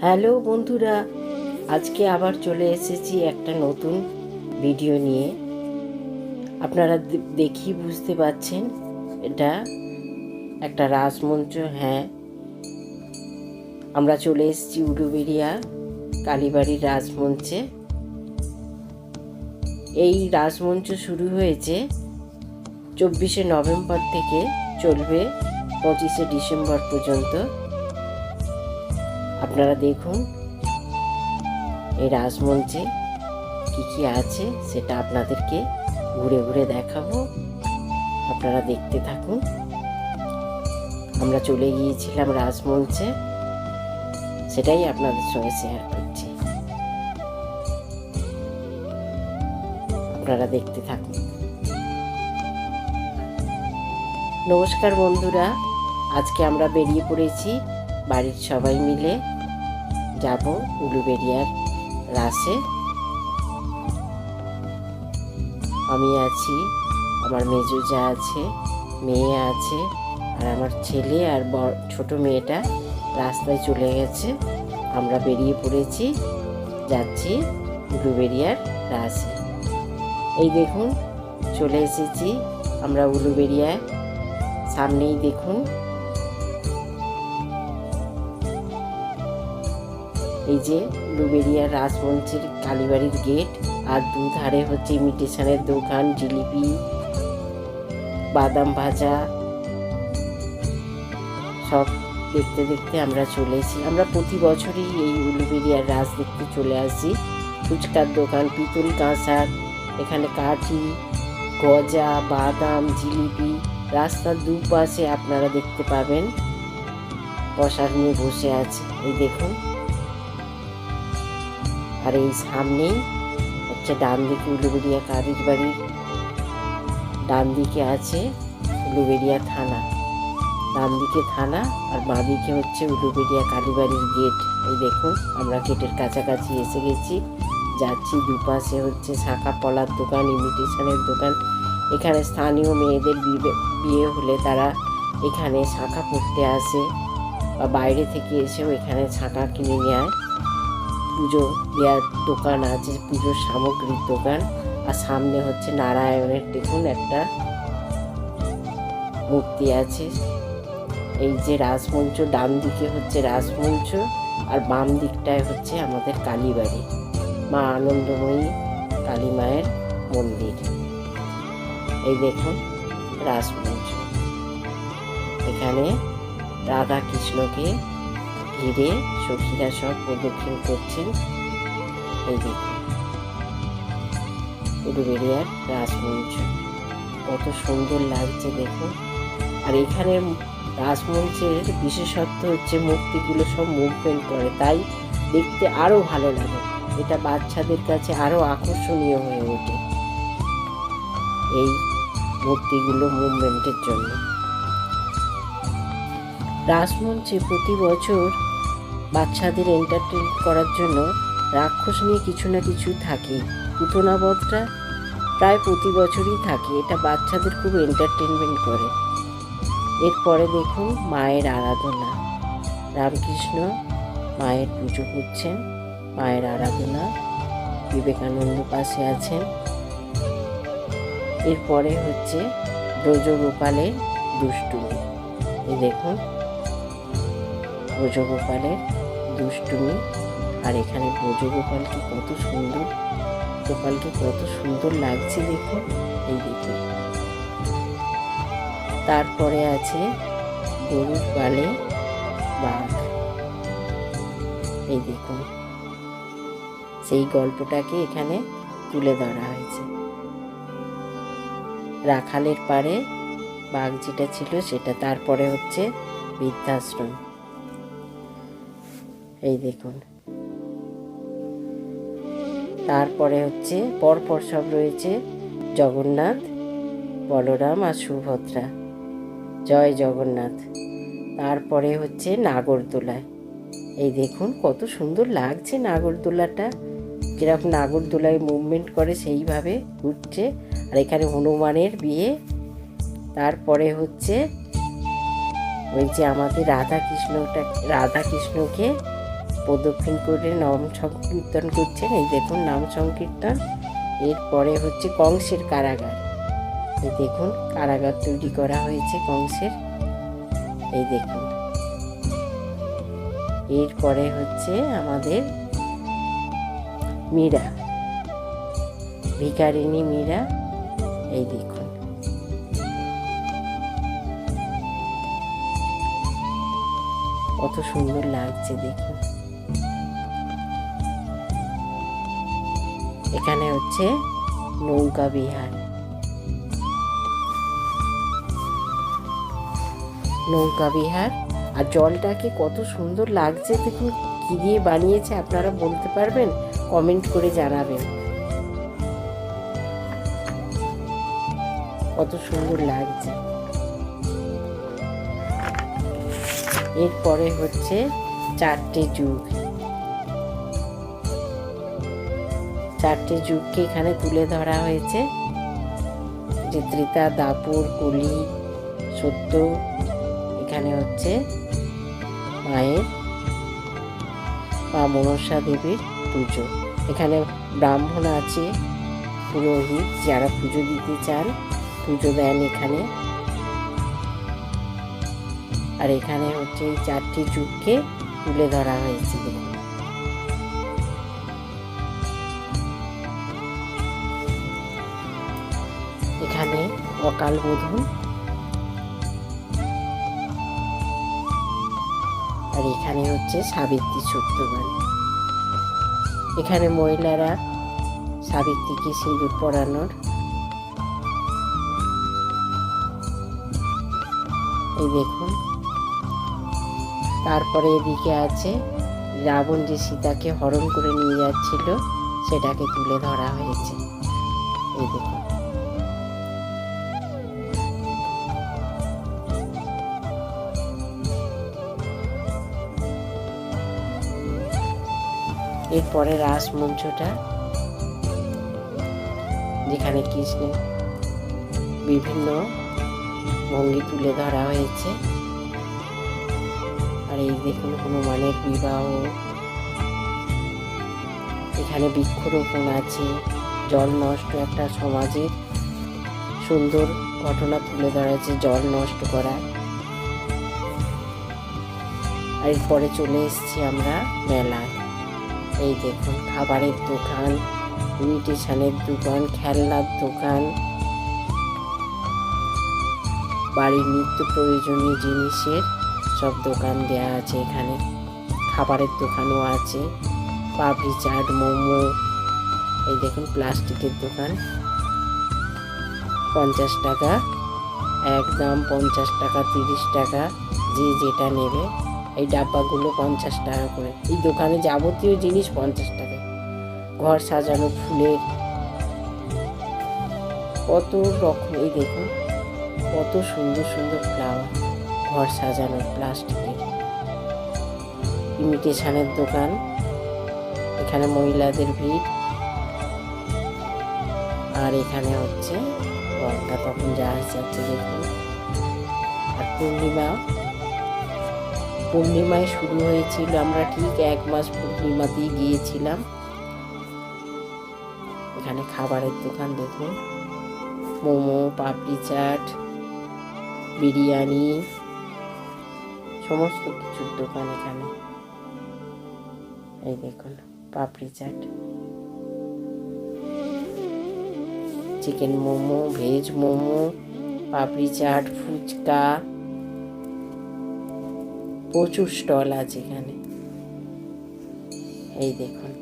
Hello বন্ধুরা, আজকে আবার চলে এসেছি একটা নতুন ভিডিও নিয়ে। আপনারা দেখি বুঝতে পাচ্ছেন এটা একটা রাসমঞ্চ হ্যাঁ। আমরা চলে এসেছি উলুবেরিয়া কালীবাড়ির রাজমঞ্চে এই রাজমঞ্চ শুরু হয়েছে চব্বিশে নভেম্বর থেকে চলবে পঁচিশে ডিসেম্বর পর্যন্ত। আপনারা দেখুন, এই রাজমঞ্চে কি কি আছে সেটা আপনাদেরকে ঘুরে ঘুরে দেখাবো। আপনারা দেখতে থাকুন। আমরা চলে গিয়েছিলাম রাজমঞ্চে। সেটাই আপনাদের সঙ্গে শেয়ার করছি। আপনারা দেখতে থাকুন। নমস্কার বন্ধুরা, আজকে আমরা বেরিয়ে পড়েছি বাড়ির সবাই মিলে। যাব উলুবেরিয়ার রাসে। আমি আছি, আমার মেজো যা আছে, মেয়ে আছে, আর আমার ছেলে আর ছোট মেয়েটা রাস্তায় চলে গেছে। আমরা বেরিয়ে পড়েছি, যাচ্ছি উলুবেরিয়ার রাসে। এই দেখুন, চলে এসেছি আমরা উলুবেরিয়ায়। সামনেই দেখুন এই যে লুবেরিয়া রাজমঞ্চের কালীবাড়ির গেট আর দুধারে হচ্ছে ইমিটেশনের দোকান, জিলিপি, বাদাম ভাজা, সব দেখতে দেখতে আমরা চলে এসেছি। আমরা প্রতি বছরই এই উলুবেরিয়ার রাস দেখতে চলে আসি। ফুচকার দোকান, পিতল কাঁসার, এখানে কাঠি, গজা, বাদাম, জিলিপি, রাস্তার দুপাশে আপনারা দেখতে পাবেন। বসার নিয়ে বসে আছে। এই দেখুন। আর এই সামনেই হচ্ছে ডান দিকে উলুবেড়িয়া কারির বাড়ির ডান দিকে আছে উলুবেড়িয়া থানা। ডান দিকে থানা আর বাঁ দিকে হচ্ছে উলুবেড়িয়া কালীবাড়ির গেট। এই দেখুন, আমরা গেটের কাছাকাছি এসে গেছি। যাচ্ছি, দুপাশে হচ্ছে শাঁখা পলার দোকান ইমিটেশনের দোকান। এখানে স্থানীয় মেয়েদের বিয়ে হলে তারা এখানে শাঁখা পড়তে আসে বা বাইরে থেকে এসেও এখানে শাঁখা কিনে নেয়। পুজো দেওয়ার দোকান আছে, পুজোর সামগ্রীর দোকান। আর সামনে হচ্ছে নারায়ণের দেখুন একটা মূর্তি আছে। এই যে রাসমঞ্চ, ডান দিকে হচ্ছে রাসমঞ্চ আর বাম দিকটায় হচ্ছে আমাদের কালীবাড়ি। মা আনন্দময়ী কালী মায়ের মন্দির। এই দেখুন রাসমঞ্চ। এখানে রাধা কৃষ্ণকে ঘিরে সখীরা সব প্রদক্ষিণ করছেন। এই দেখুন। রাজমঞ্চ। কত সুন্দর লাগছে দেখুন। আর এখানে রাজমঞ্চের বিশেষত্ব হচ্ছে মূর্তিগুলো সব মুভমেন্ট করে। তাই দেখতে আরও ভালো লাগে। এটা বাচ্চাদের কাছে আরও আকর্ষণীয় হয়ে ওঠে। এই মূর্তিগুলো মুভমেন্টের জন্য। রাসমঞ্চে প্রতি বছর বাচ্চাদের এন্টারটেন করার জন্য রাক্ষস নিয়ে কিছু না কিছু থাকে। পুতনাবধটা প্রায় প্রতি বছরই থাকে। এটা বাচ্চাদের খুব এন্টারটেনমেন্ট করে। এরপরে দেখুন মায়ের আরাধনা। রামকৃষ্ণ মায়ের পুজো করছেন, মায়ের আরাধনা। বিবেকানন্দ পাশে আছেন। এরপরে হচ্ছে ব্রজগোপালের দুষ্টুমি। এই দেখুন ব্রজগোপালের দুষ্টুমি। আর এখানে ব্রজগোপালকে কত সুন্দর, গোপালকে কত সুন্দর লাগছে দেখুন এই দেখুন। তারপরে আছে গরুর পালে বাঘ। এই দেখুন, সেই গল্পটাকে এখানে তুলে ধরা হয়েছে। রাখালের পারে বাঘ যেটা ছিল সেটা, তারপরে হচ্ছে বৃদ্ধাশ্রম। এই দেখুন। তারপরে হচ্ছে পরপর সব রয়েছে জগন্নাথ, বলরাম আর সুভদ্রা। জয় জগন্নাথ। তারপরে হচ্ছে নাগরদোলায় এই দেখুন কত সুন্দর লাগছে নাগরদোলাটা। কীরকম নাগরদোলায় মুভমেন্ট করে সেইভাবে ঘুরছে আর এখানে হনুমানের বিয়ে। তারপরে হচ্ছে ওই যে আমাদের রাধা কৃষ্ণটা রাধা কৃষ্ণকে প্রদক্ষিণ করে নাম সংকীর্তন করছেন। এই দেখুন নাম সংকীর্তন। এরপরে হচ্ছে কংসের কারাগার। এই দেখুন, কারাগার তৈরি করা হয়েছে কংসের। এই দেখুন। এরপরে হচ্ছে আমাদের মীরা ভিকারিনী মীরা। এই দেখুন। কত সুন্দর লাগছে দেখুন। এখানে হচ্ছে নৌকা বিহার। নৌকা বিহার। আর জলটাকে কত সুন্দর লাগছে দেখুন, কি দিয়ে বানিয়েছে আপনারা বলতে পারবেন? কমেন্ট করে জানাবেন। কত সুন্দর লাগছে। এরপরে হচ্ছে চারটে যুগ। চারটে যুগকে এখানে তুলে ধরা হয়েছে। যে ত্রেতা দাপুর, কলি, সত্য এখানে হচ্ছে মায়ের মা মনসা দেবীর পুজো। এখানে ব্রাহ্মণ আছে, পুরোহিত যারা পুজো দিতে চান, পুজো দেন এখানে। আর এখানে হচ্ছে এই চারটি যুগকে তুলে ধরা হয়েছে। এখানে অকাল বোধন আর এখানে হচ্ছে সাবিত্রী সত্যবান এখানে মহিলারা সাবিত্রীকে সিঁদুর পরানোর। এই দেখুন। তারপরে এদিকে আছে, রাবণ যে সীতাকে হরণ করে নিয়ে যাচ্ছিল, সেটাকে তুলে ধরা হয়েছে। এই দেখুন। এরপরে রাসমঞ্চটা যেখানে কৃষ্ণের বিভিন্ন ভঙ্গি তুলে ধরা হয়েছে। আর এই দেখুন কোনো হনুমানের বিবাহ। এখানে বৃক্ষরোপণ আছে, জল নষ্ট একটা সমাজের সুন্দর ঘটনা তুলে ধরা হয়েছে, জল নষ্ট করা। আর এরপরে চলে এসেছি আমরা মেলায়। এই দেখুন, খাবারের দোকান ইমিটেশনের দোকান, খেলনার দোকান। বাড়ির নিত্য প্রয়োজনীয় জিনিসের সব দোকান দেওয়া আছে এখানে। খাবারের দোকানও আছে পাপড়ি চাট, মোমো। এই দেখুন, প্লাস্টিকের দোকান। পঞ্চাশ টাকা, একদম পঞ্চাশ টাকা, তিরিশ টাকা, যে যেটা নেবে। এই ডাব্বাগুলো পঞ্চাশ টাকা করে। এই দোকানে যাবতীয় জিনিস পঞ্চাশ টাকা। ঘর সাজানো, ফুলের। কত রকম, এই দেখুন, কত সুন্দর সুন্দর ফ্লাওয়ার ঘর সাজানো, প্লাস্টিকের। ইমিটেশনের দোকান। এখানে মহিলাদের ভিড়। আর এখানে হচ্ছে রংটা তখন যা যাচ্ছে দেখুন। আর পূর্ণিমা। পূর্ণিমায় শুরু হয়েছিল, আমরা ঠিক এক মাস পূর্ণিমাতেই গিয়েছিলাম। এখানে খাবারের দোকান দেখুন। মোমো, পাপড়ি চাট, বিরিয়ানি, সমস্ত কিছুর দোকান এখানে। এই দেখুন, papdi chaat. Chicken momo veg momo, papdi chaat, phuchka. প্রচুর স্টল আছে এখানে। এই দেখুন।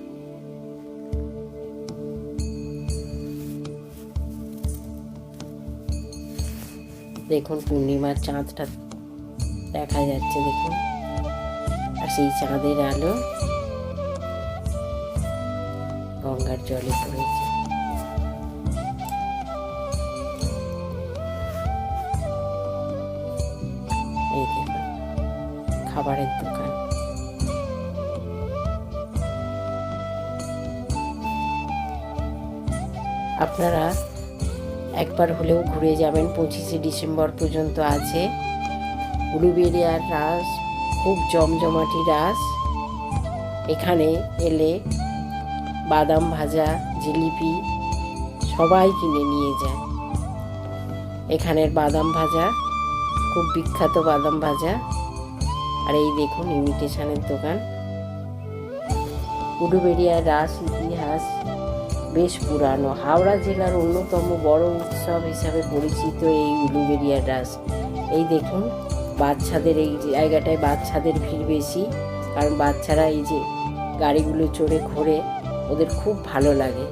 দেখুন পূর্ণিমার চাঁদটা দেখা যাচ্ছে, দেখুন। আর সেই চাঁদের আলো গঙ্গার জলে পড়েছে। খাবারের দোকান। আপনারা একবার হলেও ঘুরে যাবেন, পঁচিশে ডিসেম্বর পর্যন্ত আছে। উলুবেরিয়ার রাস, খুব জমজমাটি রাস। এখানে এলে বাদাম ভাজা, জিলিপি সবাই কিনে নিয়ে যায়। এখানের বাদাম ভাজা, খুব বিখ্যাত বাদাম ভাজা। আর এই দেখুন ইমিটেশনের দোকান। উডুবেড়িয়ার রাস ইতিহাস বেশ পুরানো। হাওড়া জেলার অন্যতম বড় উৎসব হিসাবে পরিচিত এই উলুবেড়িয়ার রাস। এই দেখুন, বাচ্চাদের এই জায়গাটায় বাচ্চাদের ভিড় বেশি, কারণ বাচ্চারা এই যে গাড়িগুলো চড়ে ঘোরে, ওদের খুব ভালো লাগে।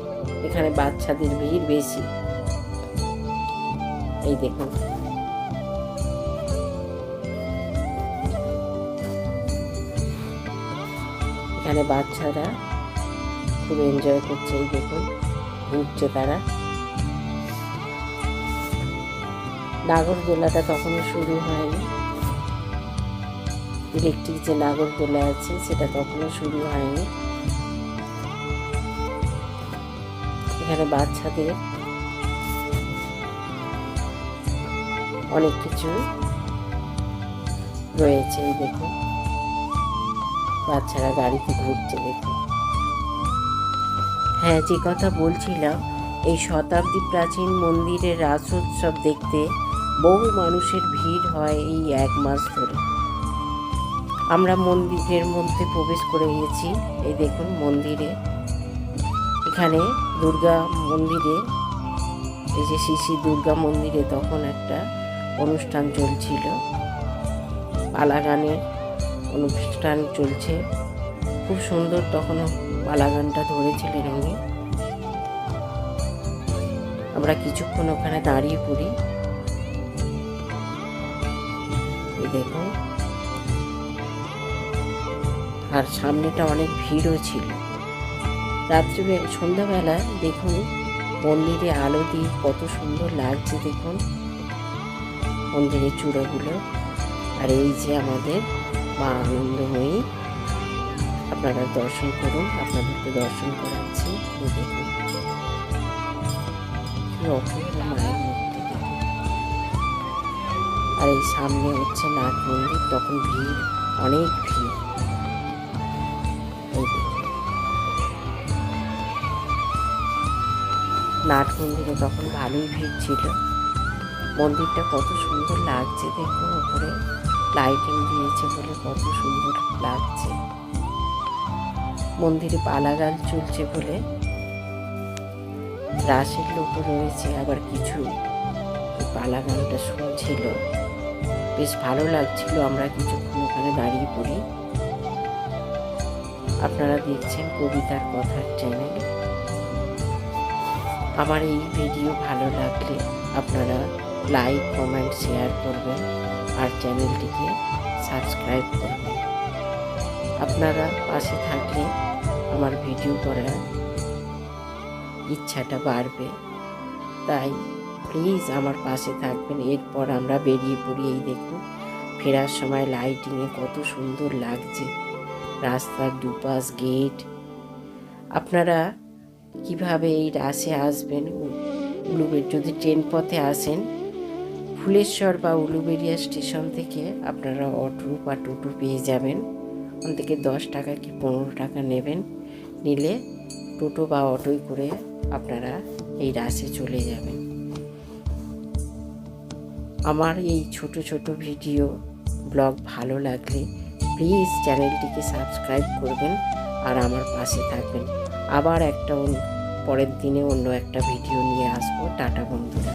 এখানে বাচ্চাদের ভিড় বেশি। এই দেখুন। এখানে বাচ্চারা খুব এনজয় করছে, এই দেখুন, ঘুরছে তারা। নাগরদোলাটা তখনও শুরু হয়নি। ইলেকট্রিক যে নাগরদোলা আছে, সেটা তখনও শুরু হয়নি। এখানে বাচ্চাদের অনেক কিছু রয়েছে, এই দেখুন। বাচ্চারা গাড়িতে ঘুরছে দেখুন। হ্যাঁ যে কথা বলছিলাম, এই শতাব্দী প্রাচীন মন্দিরের রাস উৎসব দেখতে বহু মানুষের ভিড় হয় এই এক মাস ধরে। আমরা মন্দিরের মধ্যে প্রবেশ করে গিয়েছি এই দেখুন মন্দিরে। এখানে দুর্গা মন্দিরে, এই যে শ্রী দুর্গা মন্দিরে তখন একটা অনুষ্ঠান চলছিল। পালাগানের অনুষ্ঠান চলছে। খুব সুন্দর তখন পালাগানটা ধরেছিলেন উনি। আমরা কিছুক্ষণ ওখানে দাঁড়িয়ে পড়ি। দেখুন। আর সামনেটা অনেক ভিড়ও ছিল। রাত্রি সন্ধ্যাবেলা দেখুন, মন্দিরে আলো দিয়ে কত সুন্দর লাগছে দেখুন। মন্দিরের চূড়াগুলো। আর এই যে আমাদের মা আনন্দময়ী আপনারা দর্শন করুন, আপনাদেরকে দর্শন করাচ্ছি। মায়ের মূর্তি আর এই সামনে হচ্ছে নাট মন্দির, তখন ভিড়, অনেক ভিড়। নাট মন্দিরে তখন ভালোই ভিড় ছিল। মন্দিরটা কত সুন্দর লাগছে দেখুন উপরে। লাইটিং দিয়েছে বলে কত সুন্দর লাগছে। মন্দিরে পালাগান চলছে বলে রাসের লোকও রয়েছে, আবার কিছু পালাগানটা শুনছিল। বেশ ভালো লাগছিল, আমরা কিছুক্ষণ ওখানে দাঁড়িয়ে পড়ি। আপনারা দেখছেন কবিতার কথার চ্যানেল আমার এই ভিডিও ভালো লাগলে আপনারা লাইক কমেন্ট শেয়ার করবেন। আর চ্যানেলটিকে সাবস্ক্রাইব করবেন আপনারা পাশে থাকলে আমার ভিডিও করার ইচ্ছাটা বাড়বে। তাই প্লিজ আমার পাশে থাকবেন। এরপর আমরা বেরিয়ে পড়ি এই দেখুন, ফেরার সময় লাইটিংয়ে কত সুন্দর লাগছে। রাস্তার দুপাশ গেট আপনারা কীভাবে এই রাসে আসবেন? উলুবের যদি ট্রেন পথে আসেন ফুলেশ্বর বা উলুবেরিয়া স্টেশন থেকে আপনারা অটো বা টোটো পেয়ে যাবেন। ওখান থেকে দশ টাকা কি পনেরো টাকা নেবেন। নিলে টোটো বা অটোয় করে আপনারা এই রাসে চলে যাবেন। আমার এই ছোট ছোট ভিডিও ব্লগ ভালো লাগলে প্লিজ চ্যানেলটিকে সাবস্ক্রাইব করবেন আর আমার পাশে থাকবেন। আবার একটা পরের দিনে অন্য একটা ভিডিও নিয়ে আসব। টাটা বন্ধুরা।